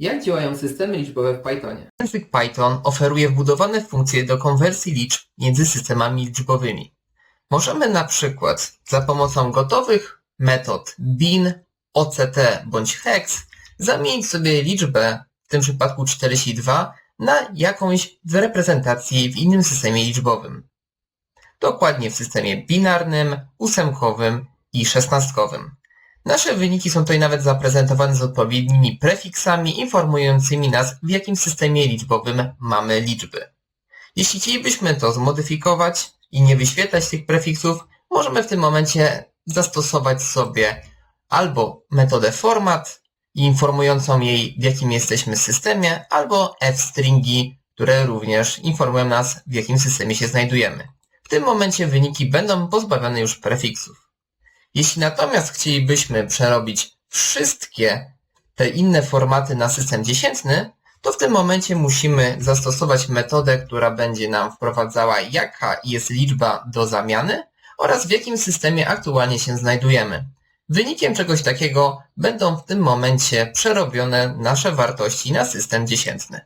Jak działają systemy liczbowe w Pythonie? Język Python oferuje wbudowane funkcje do konwersji liczb między systemami liczbowymi. Możemy na przykład za pomocą gotowych metod bin, oct bądź hex zamienić sobie liczbę, w tym przypadku 42, na jakąś w reprezentacji w innym systemie liczbowym. Dokładnie w systemie binarnym, ósemkowym i szesnastkowym. Nasze wyniki są tutaj nawet zaprezentowane z odpowiednimi prefiksami informującymi nas w jakim systemie liczbowym mamy liczby. Jeśli chcielibyśmy to zmodyfikować i nie wyświetlać tych prefiksów, możemy w tym momencie zastosować sobie albo metodę format informującą jej w jakim jesteśmy systemie, albo fstringi, które również informują nas w jakim systemie się znajdujemy. W tym momencie wyniki będą pozbawione już prefiksów. Jeśli natomiast chcielibyśmy przerobić wszystkie te inne formaty na system dziesiętny, to w tym momencie musimy zastosować metodę, która będzie nam wprowadzała jaka jest liczba do zamiany oraz w jakim systemie aktualnie się znajdujemy. Wynikiem czegoś takiego będą w tym momencie przerobione nasze wartości na system dziesiętny.